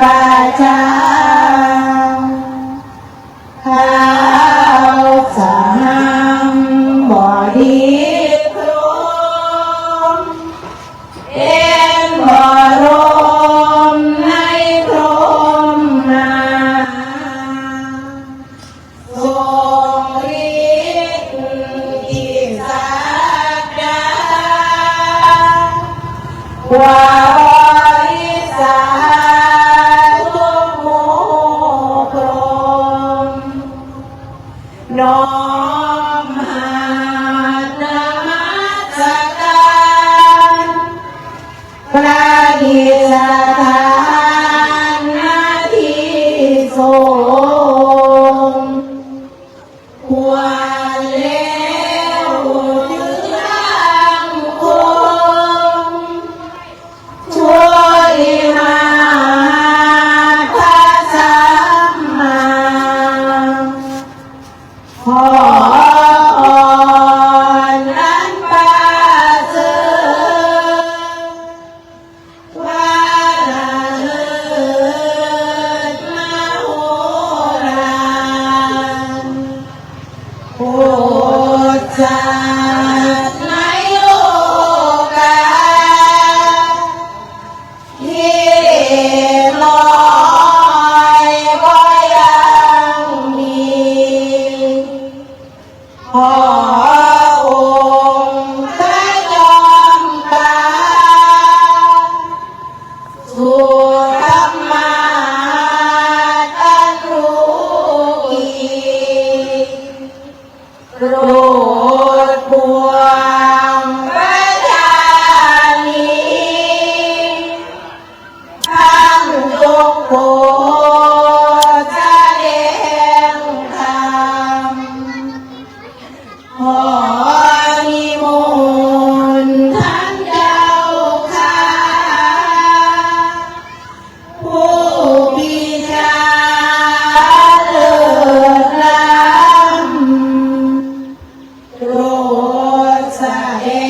ปาชาข้าวสารบอดีพรมเอ็นบอรมในพรมนาทรงฤทธิ์อิสระดาวา น้อมหานมัสการพระดิสถา ด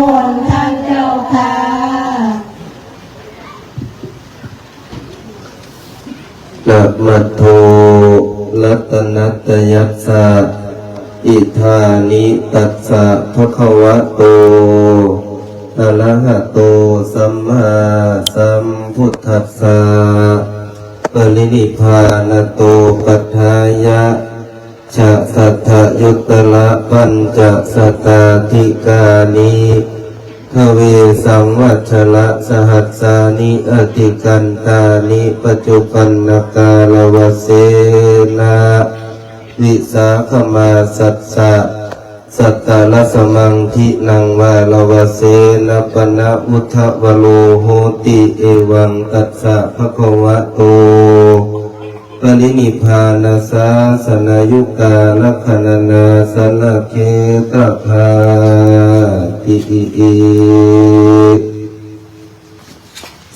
มนต์ท่านเจ้าค่ะนะมัตโทรัตนัตยัสสะอิธานิตัสสะภะคะวะโตอะระหะโตสัมมาสัมพุทธัสสะปรินิพพานโตปัฏฐายะ ชะสัทธยุตละปัญจสตาธิกานิทเวสังวัชละสหัสสานิอติกันตานิปัจจุปันนกาลวเสนาวิสาขมาสัสสะสัตตาลสมังทินังวาลวเสนปนะอุทธวโลโหติเอวังตัสสะภะคะวะโต ปรินิพานาสาสนายุกาลคณนาสลเคตภาติอิ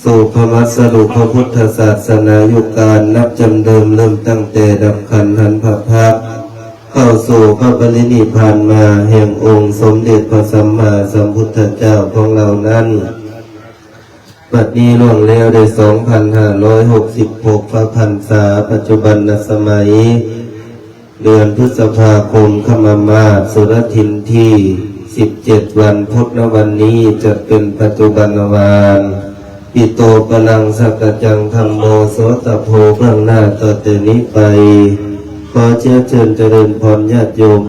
สุภมัสสรุปพระพุทธศาสนายุการนับจำเดิมเริ่มตั้งแต่ดับขันหันพระพักเข้าสู่พระปรินิพพานมาแห่งองค์สมเด็จพระสัมมาสัมพุทธเจ้าของเรานั้น บัดนี้ล่วงแล้วได้2,566พระพรรษาปัจจุบันนสมัย เดือนพฤษภาคมขมามาสุรทินที่17วันพุทธวันนี้จะเป็นปัจจุบันวานปิโตปนังสักจังธรรมโมโสตโพเบื้องหน้าต่อแต่นี้ไป ขอเชื้อเชิญเจริญพรญาติโยม